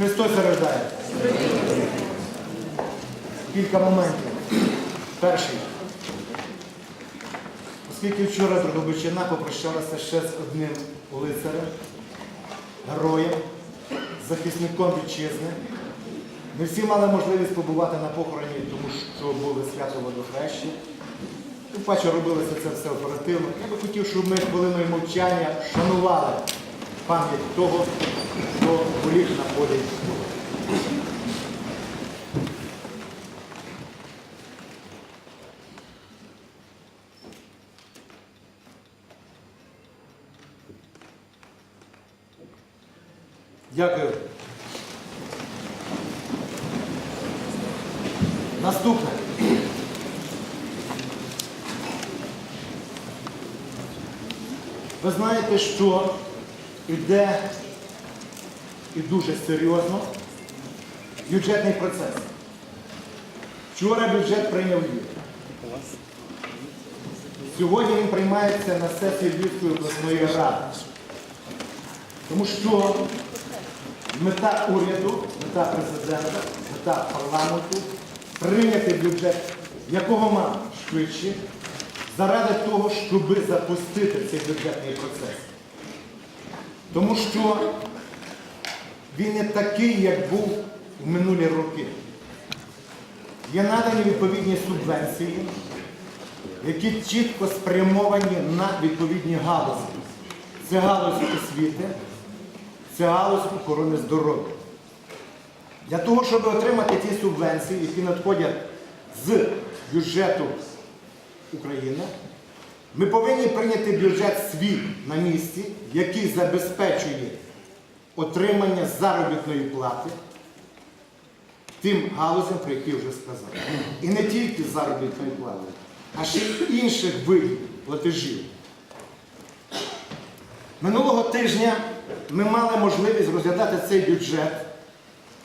Христос рождає. Кілька моментів. Перший. Оскільки вчора Дрогобичина попрощалася ще з одним лицарем, героєм, захисником вітчизни. Ми всі мали можливість побувати на похороні, тому що були свято водохрещі. Тим паче робилося це все оперативно. Я би хотів, щоб ми хвилиною мовчання шанували пам'ять того, хто поліг на полі. бою. Дякую. Наступне. Ви знаєте, що йде і дуже серйозно бюджетний процес. Вчора бюджет прийняв Львів. Сьогодні він приймається на сесії Львівської обласної ради. Тому що мета уряду, мета президента, мета парламенту прийняти бюджет якого мав швидше, заради того, щоб запустити цей бюджетний процес. Тому що він не такий, як був в минулі роки. Є надані відповідні субвенції, які чітко спрямовані на відповідні галузі. Це галузь освіти, це галузь охорони здоров'я. Для того, щоб отримати ті субвенції, які надходять з бюджету України, ми повинні прийняти бюджет свій на місці, який забезпечує отримання заробітної плати тим галузям, про які вже сказав. І не тільки заробітної плати, а ще й інших видів платежів. Минулого тижня ми мали можливість розглядати цей бюджет,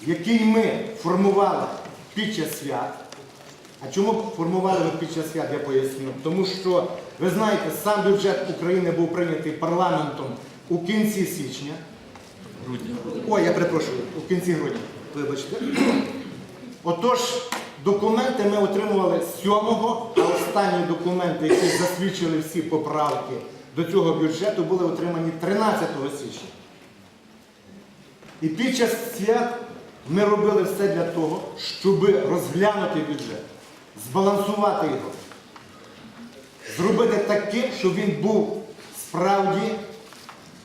який ми формували під час свят. А чому формували ми під час свят, я поясню. Тому що, ви знаєте, сам бюджет України був прийнятий парламентом у кінці січня. Грудня. Ой, я перепрошую, у кінці грудня, вибачте. Отож, документи ми отримували 7-го, а останні документи, які засвідчили всі поправки до цього бюджету, були отримані 13 січня. І під час свят ми робили все для того, щоб розглянути бюджет, збалансувати його, зробити таким, щоб він був справді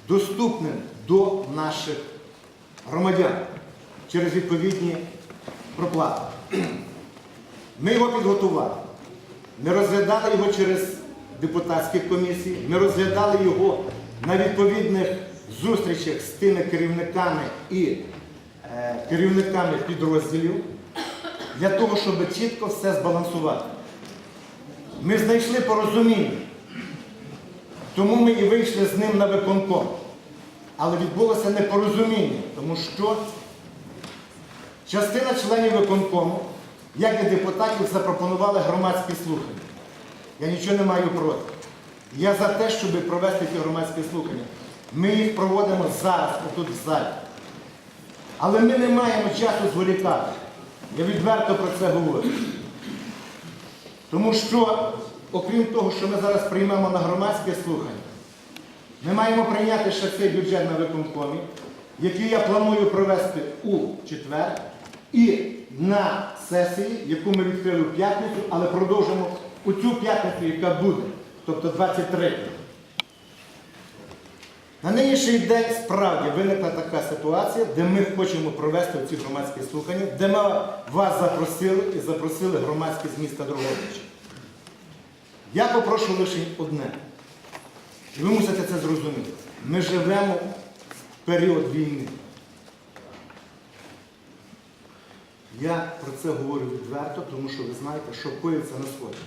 доступним до наших громадян через відповідні проплати. Ми його підготували. Ми розглядали його через депутатські комісії, ми розглядали його на відповідних зустрічах з тими керівниками і е, керівниками підрозділів для того, щоб чітко все збалансувати. Ми знайшли порозуміння, тому ми і вийшли з ним на виконком. Але відбулося непорозуміння, тому що частина членів виконкому, як і депутатів, запропонували громадські слухання. Я нічого не маю проти. Я за те, щоб провести ці громадські слухання. Ми їх проводимо зараз, отут в залі. Але ми не маємо часу зволікати. Я відверто про це говорю. Тому що, окрім того, що ми зараз приймемо на громадське слухання, ми маємо прийняти ще цей бюджет на виконкомі, який я планую провести у четвер, і на сесії, яку ми відкрили в п'ятницю, але продовжимо у цю п'ятницю, яка буде, тобто 23. На нинішній день справді виникла така ситуація, де ми хочемо провести ці громадські слухання, де ми вас запросили і запросили громадські з міста Дрогобича. Я попрошу лише одне. І ви мусите це зрозуміти. Ми живемо в період війни. Я про це говорю відверто, тому що ви знаєте, що коїться на сході.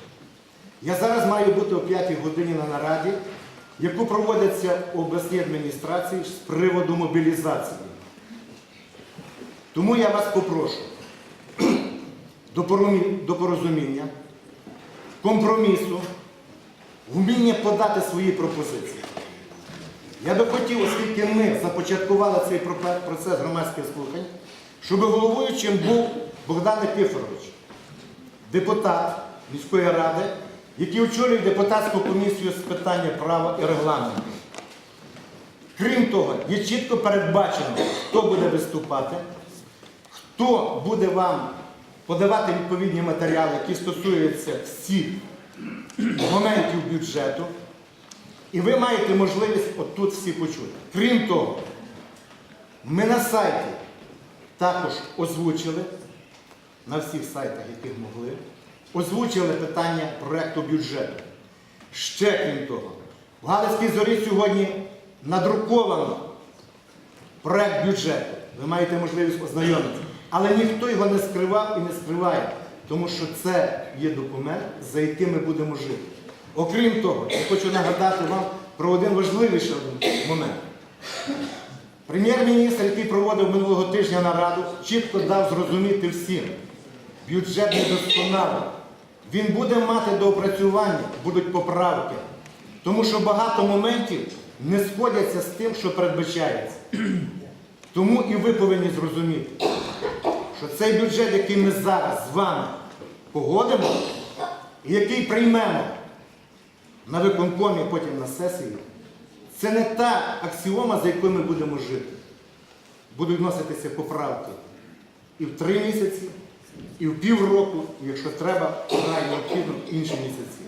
Я зараз маю бути о 5 годині на нараді, яку проводиться в обласній адміністрації з приводу мобілізації. Тому я вас попрошу до порозуміння, компромісу, вміння подати свої пропозиції. Я би хотів, оскільки ми започаткували цей процес громадських слухань, щоб головуючим був Богдан Никифорович, депутат міської ради, який очолює депутатську комісію з питання права і регламенту. Крім того, є чітко передбачено, хто буде виступати, хто буде вам подавати відповідні матеріали, які стосуються всіх моментів бюджету. І ви маєте можливість отут всі почути. Крім того, ми на сайті також озвучили, на всіх сайтах, яких могли, озвучили питання проєкту бюджету. Ще крім того, в Галицькій зорі сьогодні надруковано проєкт бюджету. Ви маєте можливість ознайомитися. Але ніхто його не скривав і не скриває, тому що це є документ, за яким ми будемо жити. Окрім того, я хочу нагадати вам про один важливіший момент. Прем'єр-міністр, який проводив минулого тижня нараду, чітко дав зрозуміти всім, бюджет недосконалий. Він буде мати доопрацювання, будуть поправки. Тому що багато моментів не сходяться з тим, що передбачається. Тому і ви повинні зрозуміти, що цей бюджет, який ми зараз з вами погодимо, і який приймемо на виконкомі, потім на сесії, це не та аксіома, за якою ми будемо жити. Будуть вноситися поправки і в три місяці, і в півроку, якщо треба, край необхідно інші місяці.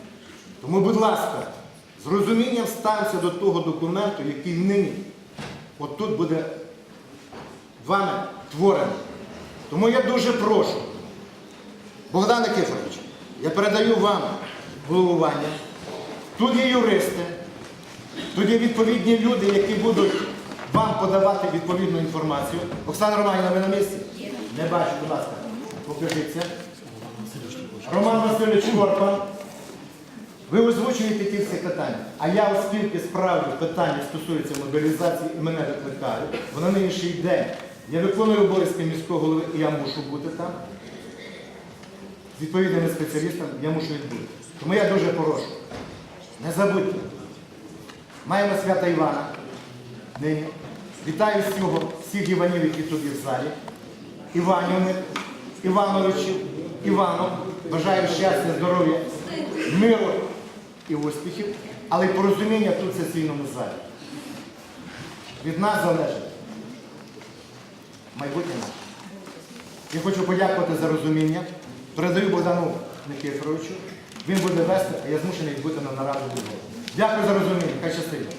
Тому, будь ласка, з розумінням стався до того документу, який нині отут буде вами творений. Тому я дуже прошу, Богдан Никифорович, я передаю вам головування. Тут є юристи, тут є відповідні люди, які будуть вам подавати відповідну інформацію. Оксана Романівна, ви на місці? Не бачу, будь ласка, покажіться. Роман Васильович Корпан. Ви озвучуєте ті всі питання. А я, оскільки справді питання стосуються мобілізації і мене викликають, бо на нинішній день я виконую обов'язки міського голови і я мушу бути там. З відповідними спеціалістами я мушу відбути. Тому я дуже прошу. Не забудьте. Маємо свята Івана нині. Вітаю всього, всіх Іванів, які тут є в залі. Іванівних, Івановичів, Іванов. Бажаю щастя, здоров'я, миру і успіхів, але й порозуміння тут в сесійному залі. Від нас залежить майбутнє наше. Я хочу подякувати за розуміння. Передаю Богдану Никифоровичу. Він буде вести, а я змушений бути на нараду буде. Дякую за розуміння. Хай щастить.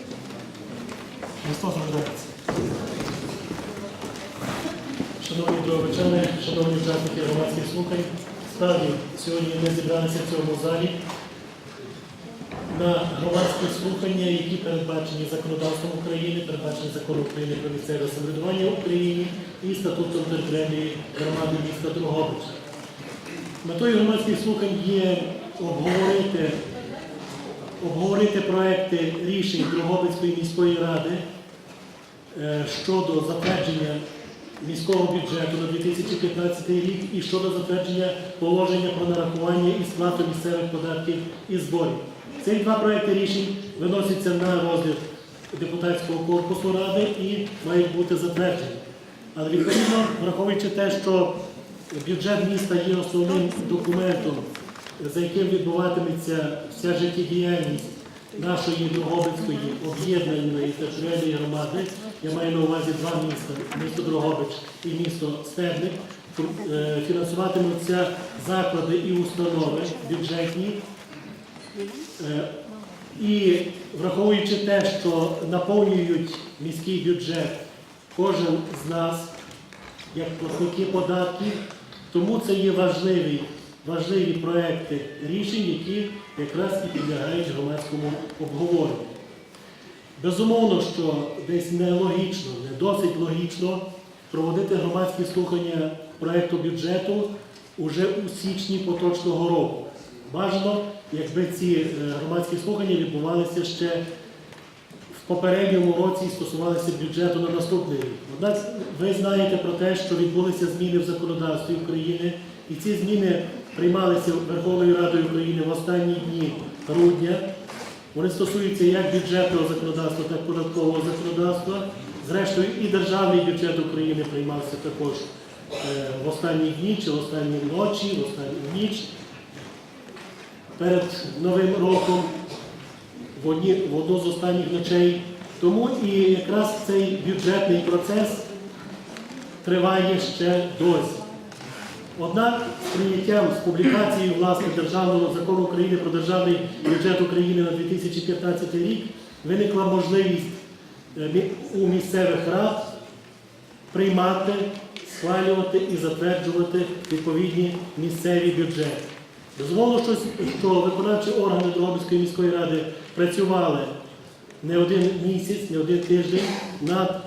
Христос рождається. Шановні дровичани, шановні учасники громадських слухань, справді сьогодні ми зібралися в цьому залі на громадські слухання, які передбачені законодавством України, передбачені законом України про місцеве самоврядування в Україні і статутом територіальної громади міста Дрогобича. Метою громадських слухань є обговорити обговорити проекти рішень Дрогобицької міської ради е, щодо затвердження міського бюджету на 2015 рік і щодо затвердження положення про нарахування і сплату місцевих податків і зборів. Ці два проекти рішень виносяться на розгляд депутатського корпусу ради і мають бути затверджені. Але відповідно, враховуючи те, що бюджет міста є основним документом, за яким відбуватиметься вся життєдіяльність нашої Дрогобицької об'єднаної територіальної громади, я маю на увазі два міста, місто Дрогобич і місто Стебник, е, фінансуватимуться заклади і установи бюджетні. Е, І враховуючи те, що наповнюють міський бюджет кожен з нас, як платники податків, тому це є важливі, важливі проекти рішень, які якраз і підлягають громадському обговоренню. Безумовно, що десь нелогічно, не досить логічно проводити громадські слухання проекту бюджету уже у січні поточного року. Бажано, якби ці е, громадські слухання відбувалися ще в попередньому році і стосувалися бюджету на наступний рік. Однак ви знаєте про те, що відбулися зміни в законодавстві України, і ці зміни приймалися Верховною Радою України в останні дні грудня. Вони стосуються як бюджетного законодавства, так і податкового законодавства. Зрештою, і державний бюджет України приймався також е, в останні дні чи в останні ночі, в останню ніч перед Новим роком в, одні, в одну з останніх ночей. Тому і якраз цей бюджетний процес триває ще досі. Однак з прийняттям з публікацією власне Державного закону України про державний бюджет України на 2015 рік виникла можливість е, у місцевих рад приймати, схвалювати і затверджувати відповідні місцеві бюджети. Дозволу, що, що виконавчі органи Дрогобицької міської ради працювали не один місяць, не один тиждень над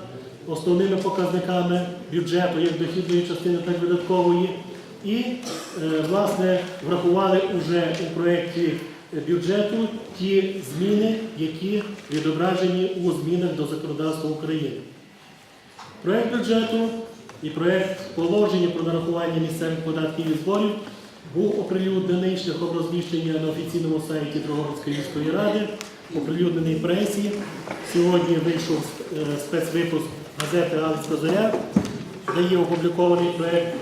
основними показниками бюджету, як дохідної частини, так і видаткової, і е, власне врахували уже у проєкті бюджету ті зміни, які відображені у змінах до законодавства України. Проект бюджету і проект положення про нарахування місцевих податків і зборів був оприлюднений шляхом розміщення на офіційному сайті Дрогобицької міської ради, оприлюднений пресі. Сьогодні вийшов е, спецвипуск газети Галицька Зоря, де є опублікований проект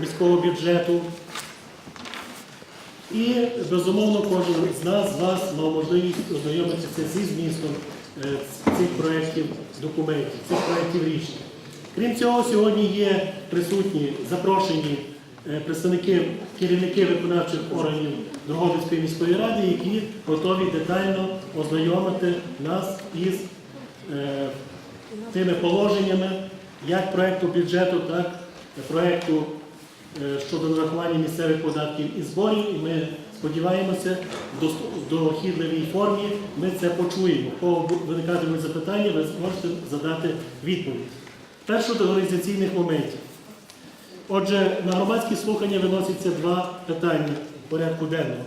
міського бюджету. І, безумовно, кожен з нас, з вас мав можливість ознайомитися зі змістом е, цих проєктів документів, цих проєктів рішень. Крім цього, сьогодні є присутні запрошені е, представники, керівники виконавчих органів Дрогобицької міської ради, які готові детально ознайомити нас із е, тими положеннями як проєкту бюджету, так і проєкту щодо нарахування місцевих податків і зборів. І ми сподіваємося, в дохідливій формі ми це почуємо. Кого виникатимуть запитання, ви зможете задати відповідь. Перше до організаційних моментів. Отже, на громадські слухання виносяться два питання порядку денного.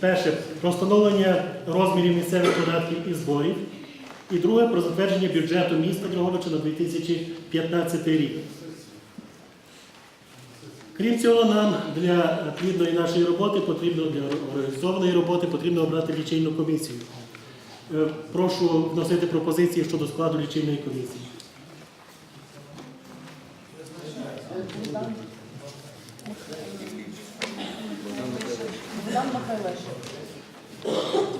Перше про встановлення розмірів місцевих податків і зборів. І друге про затвердження бюджету міста Дрогобича на 2015 рік. Крім цього, нам для плідної нашої роботи потрібно для організованої роботи потрібно обрати лічильну комісію. Е, Прошу вносити пропозиції щодо складу лічильної комісії. Богдан Михайлишин.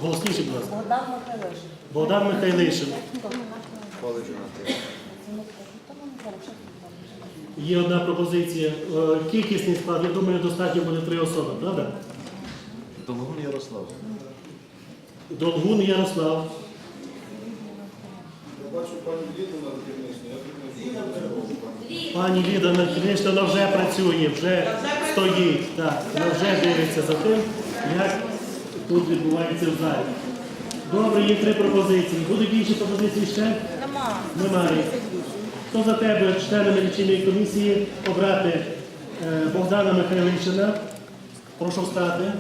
Голосніше, будь ласка. Богдан Михайлишин. Богдан Михайлишин. Є одна пропозиція. Е, Кількісний склад, я думаю, достатньо буде три особи, правда? Долгун Ярослав. Долгун Ярослав. Я бачу пані Ліду на керівництві, Пані Ліда Накінечна вона вже працює, вже стоїть. Так, вона вже дивиться за тим, як тут відбувається в залі. Добре, є три пропозиції. Будуть інші пропозиції ще? Нема. Немає. Хто за тебе, членами лічильної комісії, обрати е, Богдана Михайловичина? Прошу встати.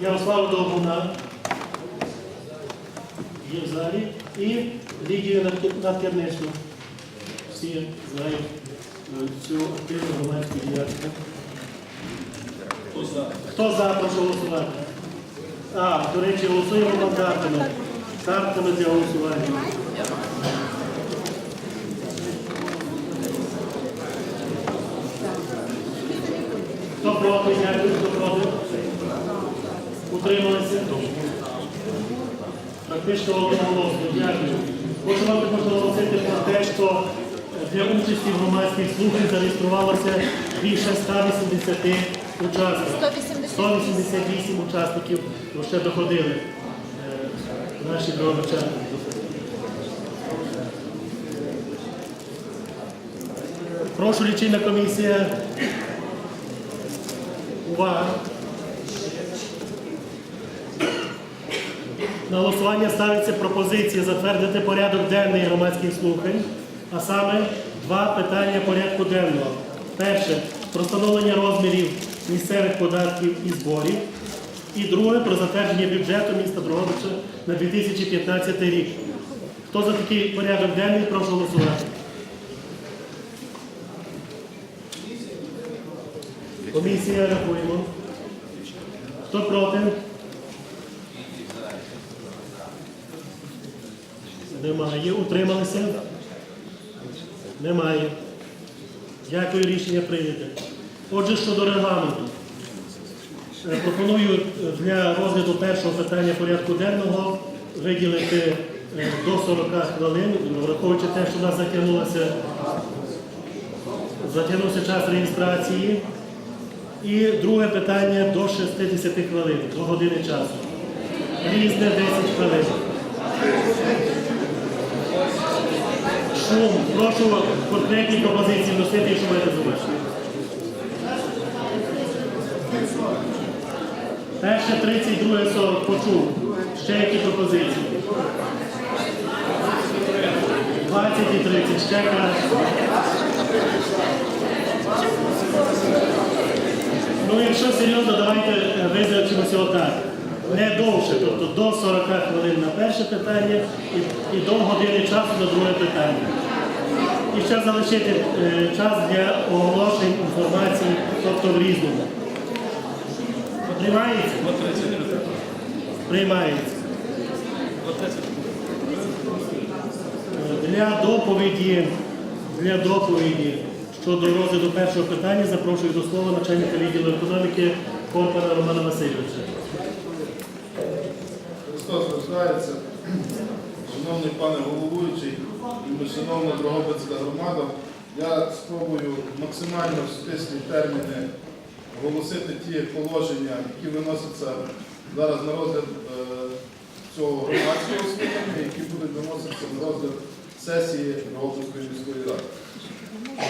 Ярослава Довбуна. Є в залі. І Лідію Над- Надкірничну. Всі знають е, цю активну громадську діяльність. Хто за, прошу голосувати. А, до речі, голосуємо мандатами. Картками для голосування. Хто проти? Дякую, хто проти? Утрималися? Практично одноголосно. Дякую. Хочу вам також наголосити про те, що для участі в громадських слухань зареєструвалося більше 180 учасників. 188 учасників ще доходили е, наші дровичани. Прошу лічильна комісія. Увага. На голосування ставиться пропозиція затвердити порядок денний громадських слухань, а саме два питання порядку денного. Перше про встановлення розмірів місцевих податків і зборів. І друге про затвердження бюджету міста Дрогобича на 2015 рік. Хто за такий порядок денний, прошу голосувати. Комісія рахуємо. Хто проти? Немає. Утрималися? Немає. Дякую, рішення прийняте. Отже, щодо регламенту. Е, Пропоную е, для розгляду першого питання порядку денного виділити е, до 40 хвилин, враховуючи те, що у нас затягнулося, затягнувся час реєстрації. І друге питання до 60 хвилин, до години часу. Різне 10 хвилин. Шум. Прошу конкретні пропозиції вносити, якщо маєте зауваження. Перше 30, друге 40. Почув. Ще які пропозиції? 20 і 30. Ще краще. Ну, якщо серйозно, давайте е, визначимося отак. Не довше, тобто до 40 хвилин на перше питання і, і до години часу на друге питання. І ще залишити е, час для оголошень інформації, тобто в різному. Приймається? Приймається. Для доповіді, для доповіді щодо розгляду першого питання запрошую до слова начальника відділу економіки Корпана Романа Васильовича. Христос. Шановний пане головуючий, шановна Дрогобицька громада, я спробую максимально в стислі терміни оголосити ті положення, які виносяться зараз на розгляд е, цього громадського слухання, які будуть виноситися на розгляд сесії Дрогобицької міської ради.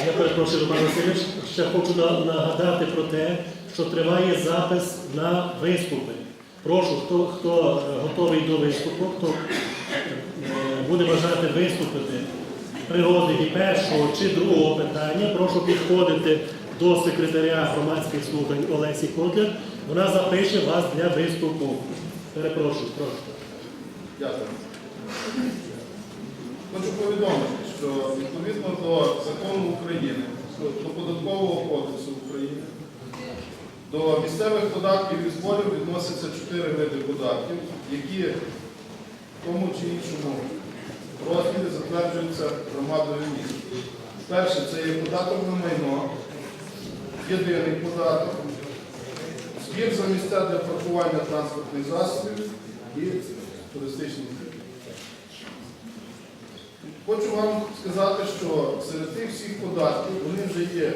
Я перепрошую, Роман Васильович, ще хочу нагадати про те, що триває запис на виступи. Прошу, хто, хто е, готовий до виступу, хто е, буде бажати виступити при розгляді першого чи другого питання, прошу підходити до секретаря громадських слухань Олесі Котляр. Вона запише вас для виступу. Перепрошую, прошу. Дякую. Хочу повідомити, що відповідно до закону України, до податкового кодексу України, до місцевих податків і зборів відносяться чотири види податків, які в тому чи іншому розмірі затверджуються громадою міст. Перше це є податок на майно, єдиний податок, збір за місця для паркування транспортних засобів і туристичний збір. Хочу вам сказати, що серед тих всіх податків вони вже є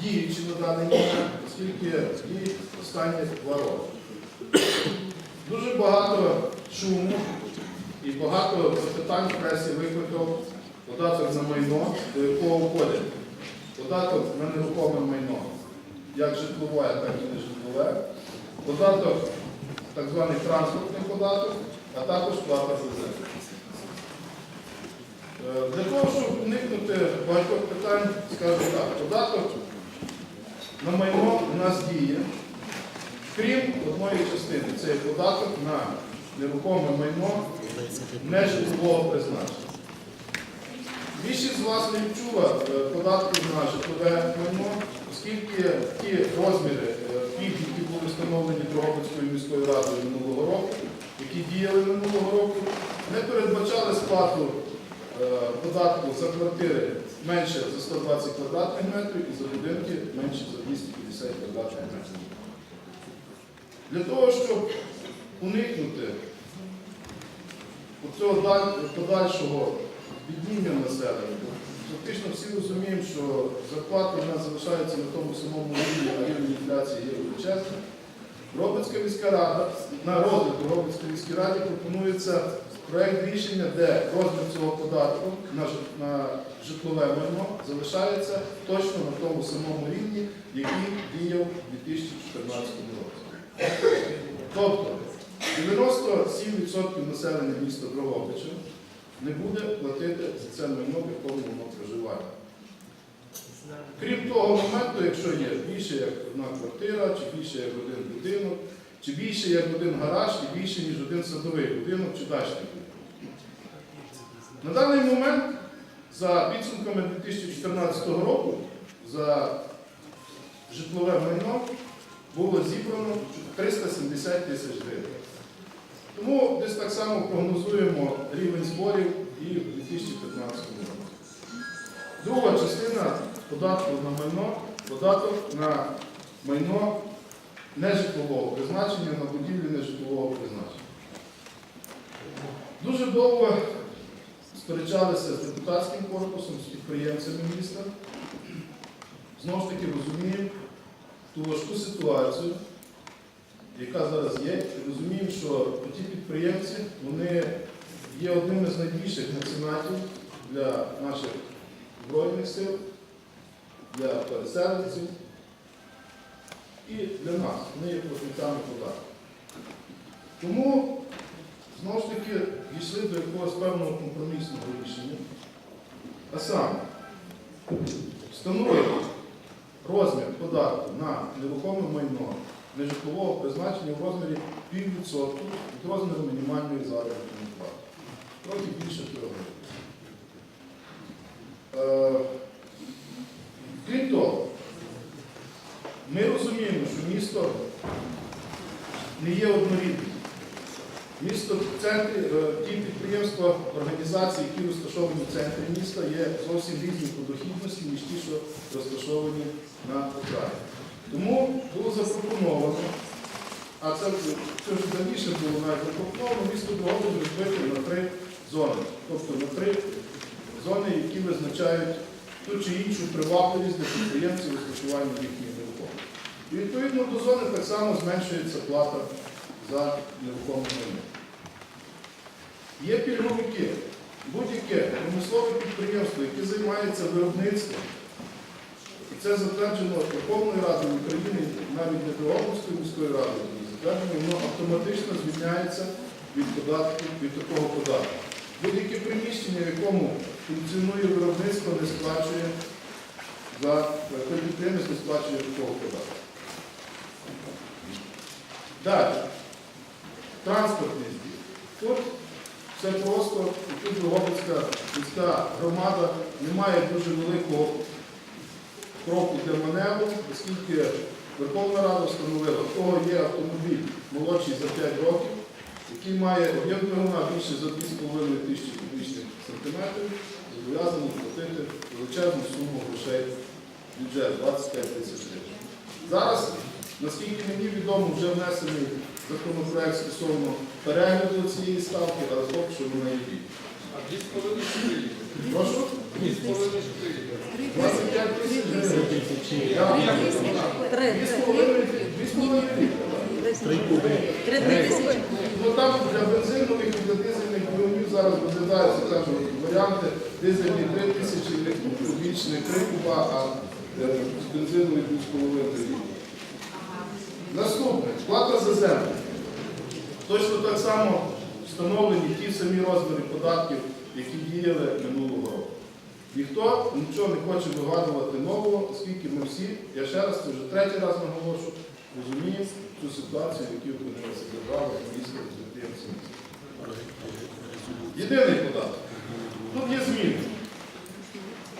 діючі на даний момент, оскільки діють останні два роки. Дуже багато шуму і багато запитань в пресі викликав податок на майно, до якого входить податок на нерухоме майно, як житлове, так і нежитлове, податок, так званий транспортний податок, а також плата за землю. Е, Для того, щоб уникнути багатьох питань, скажу так, податок на майно у нас діє, крім одної частини, це є податок на нерухоме майно нежитлового призначення. Більшість з вас не відчула е, податків на житлове майно, оскільки ті розміри е, пільг, які були встановлені Дрогобицькою міською радою минулого року, які діяли минулого року, не передбачали сплату е, податку за квартири менше за 120 квадратних метрів і за будинки менше за 250 квадратних метрів. Для того, щоб уникнути цього подальшого піднімання населення, фактично всі розуміємо, що зарплати в нас залишаються на тому самому рівні, а рівень інфляції є величезним. Робицька міська рада, на розгляд у Робицькій міській раді пропонується проєкт рішення, де розмір цього податку на, житлове майно залишається точно на тому самому рівні, який діяв у 2014 році. Тобто 97% населення міста Дрогобича не буде платити за це майно, в якому воно проживає. Крім того моменту, якщо є більше як одна квартира, чи більше як один будинок, чи більше як один гараж, і більше, ніж один садовий будинок чи дачний будинок. На даний момент, за підсумками 2014 року, за житлове майно було зібрано 370 тисяч гривень. Тому десь так само прогнозуємо рівень зборів і в 2015 році. Друга частина податку на майно, податок на майно нежитлового призначення, на будівлі нежитлового призначення. Дуже довго сперечалися з депутатським корпусом, з підприємцями міста. Знову ж таки розуміємо ту важку ситуацію, яка зараз є, і розуміємо, що ті підприємці вони є одними з найбільших меценатів для наших Збройних сил, для переселенців і для нас. Вони є платниками податків. Тому, знову ж таки, дійшли до якогось певного компромісного рішення. А саме, встановити розмір податку на нерухоме майно нежитлового призначення в розмірі піввідсотку від розміру мінімальної заробітної плати. Трохи більше трьох. Е, Крім того, ми розуміємо, що місто не є однорідним. Місто в центрі, е, ті підприємства, організації, які розташовані в центрі міста, є зовсім різні по дохідності, ніж ті, що розташовані на окраї. Тому було запропоновано, а це, це вже давніше було навіть запропоновано, місто Дрогобич розбити на три зони. Тобто на три зони, які визначають ту чи іншу привабливість для підприємців розташування нерухомості. І відповідно до зони так само зменшується плата за нерухоме майно. Є пільговики. Будь-яке промислове підприємство, яке займається виробництвом, і це затверджено Верховною Радою України, навіть не Дрогобською міською радою, затверджено, воно автоматично звільняється від податку, від такого податку. Будь-яке приміщення, в якому функціонує виробництво, не сплачує за той не сплачує такого податку. Далі. Транспортний збір. Тут все просто, і тут Дрогобицька міська громада не має дуже великого кроку для маневру, оскільки Верховна Рада встановила, в кого є автомобіль молодший за 5 років, який має об'єм двигуна більше за 2,5 тисячі кубічних сантиметрів, зобов'язаний платити величезну суму грошей в бюджет 25 тисяч гривень. Зараз, наскільки мені відомо, вже внесений законопроект стосовно перегляду цієї ставки, але поки що вона є діє. Прошу? 25 тисяч гривень. Три, Дві з половиною- дві з половиною три тисячі. Ну там для бензинових і для дизельних двигунів зараз розглядаються кажуть, варіанти дизельні 3 тисячі кубічних 3 куба, а з бензинових 2,5 літрів. Наступне, плата за землю. Точно так само встановлені ті самі розміри податків, які діяли минулого року. Ніхто нічого не хоче вигадувати нового, оскільки ми всі, я ще раз це вже третій раз наголошу, розуміємо цю ситуацію, в якій опинилася держава, місто, підприємці. Єдиний податок. Тут є зміни.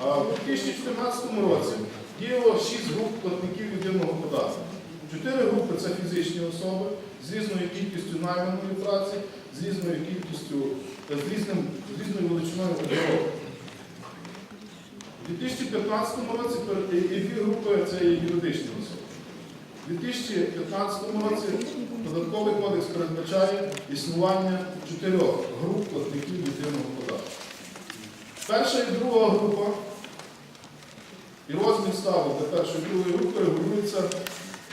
У 2014 році діяло 6 груп платників єдиного податку. Чотири групи це фізичні особи з різною кількістю найманої праці, з різною кількістю, з, різним, з різною величиною обороту. У 2015 році і дві групи це є юридичні особи. У 2015 році податковий кодекс передбачає існування чотирьох груп платників єдиного податку. Перша і друга група і розмір ставок для першої і другої групи регулюється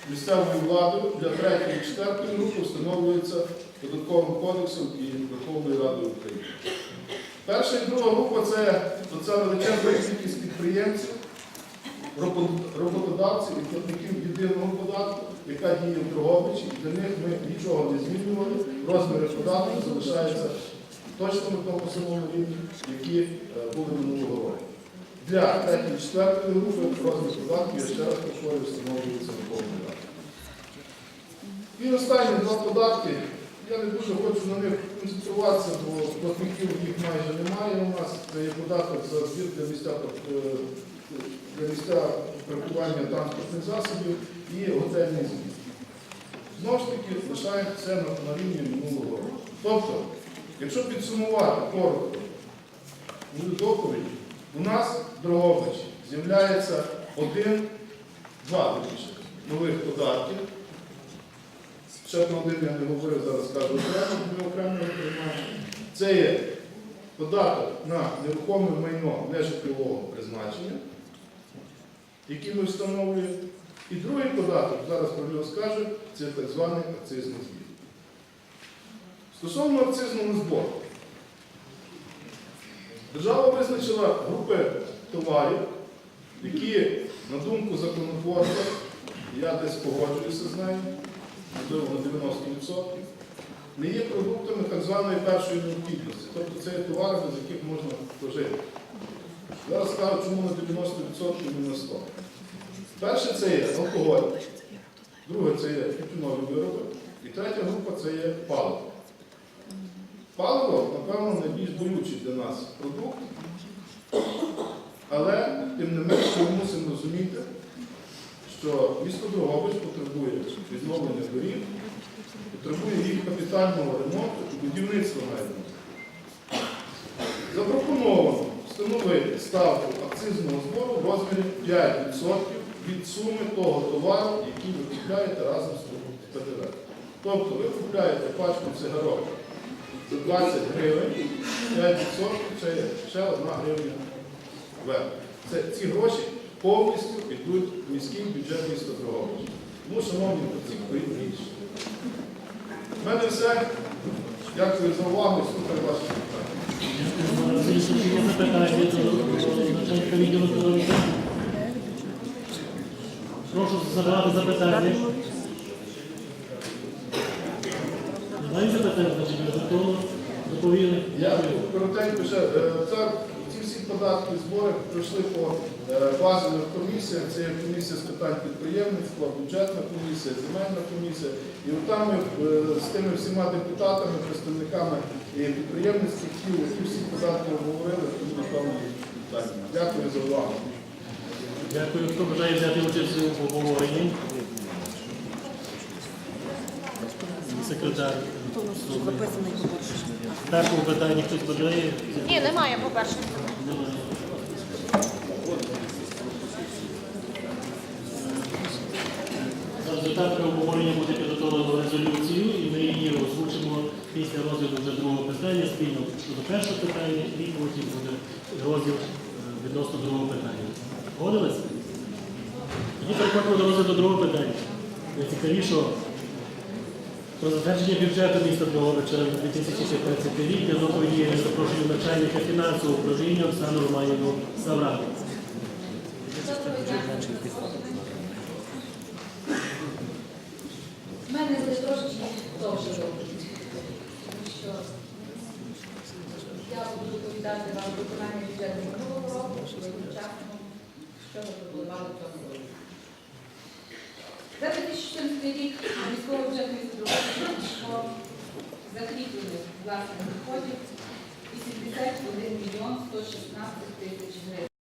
місцевою владою, для третьої і четвертої групи встановлюється податковим кодексом і Верховною Радою України. Перша і друга група це, це величезна кількість підприємців, роботодавців і платників єдиного податку, яка діє в Дрогобичі, і для них ми нічого не змінювали. Розміри податків залишаються точно на тому самому рівні, які е, були минулого року. Для третьої і четвертої групи розмір податків, я ще раз повторюю, встановлюється Верховною Радою. І останні два податки. Я не дуже хочу на них концентруватися, бо платників їх майже немає у нас. Це є податок за збір для місця, е, для місця паркування транспортних засобів і готельний збір. Знову ж таки, лишаємо все на, рівні минулого року. Тобто, якщо підсумувати коротко доповідь, У нас в Дрогобичі з'являється один, два вірніше, нових податків. Ще про один я не говорив, зараз скажу окремо, ми окремо приймаємо. Це є податок на нерухоме майно нежитлового призначення, який ми встановлюємо. І другий податок, зараз про нього скажу, це так званий акцизний збір. Стосовно акцизного збору, держава визначила групи товарів, які, на думку законотворця, я десь погоджуюся з нею, можливо, на 90%, не є продуктами так званої першої необхідності. Тобто це є товари, без яких можна прожити. Зараз скажу, чому на 90% і не на 100%. Перше це є алкоголь, друге це є тютюнові вироби, і третя група це є паливо. Паливо, напевно, найбільш болючий для нас продукт, але тим не менше ми мусимо розуміти, що місто Дрогобич потребує відновлення доріг, потребує їх капітального ремонту і будівництва навіть. Запропоновано встановити ставку акцизного збору в розмірі 5% від суми того товару, який ви купляєте разом з ПДВ. Тобто ви купляєте пачку цигарок за 20 гривень, 5% це ще одна гривня вверх. Це, ці гроші повністю йдуть в міський бюджет міста Дрогобич. Тому, шановні працівники, більше. У мене все. Дякую за увагу слухаю ваші питання. Запитання? Прошу задавати запитання. Немає ви доповіли. Я коротенько ще, е, ці податки, збори пройшли по е, базових комісіях. Це є комісія з питань підприємництва, бюджетна комісія, земельна комісія. І от там ми е, з тими всіма депутатами, представниками і підприємницьких тіл, ці всі податки обговорили, тому напевно є питання. Дякую за увагу. Дякую. Хто бажає взяти участь у обговоренні? Секретар. Такого питання хтось бажає? Ні, немає, по-перше. За результатами обговорення буде підготовлено резолюцію, і ми її озвучимо після розгляду вже другого питання спільно щодо першого питання, і потім буде розділ е, відносно другого питання. Тоді переходимо до розгляду другого питання. Найцікавішого про затвердження бюджету міста Дрогобича на 2016 рік я запрошую начальника фінансового управління Оксану Романівну Саврану. У мене що я буду доповідати вам виконання бюджету минулого року, що ми пропонували в цьому році. За 2014 рік військовий бюджету міста Дрогобича закріплених власних доходів 81 мільйон 116 тисяч гривень.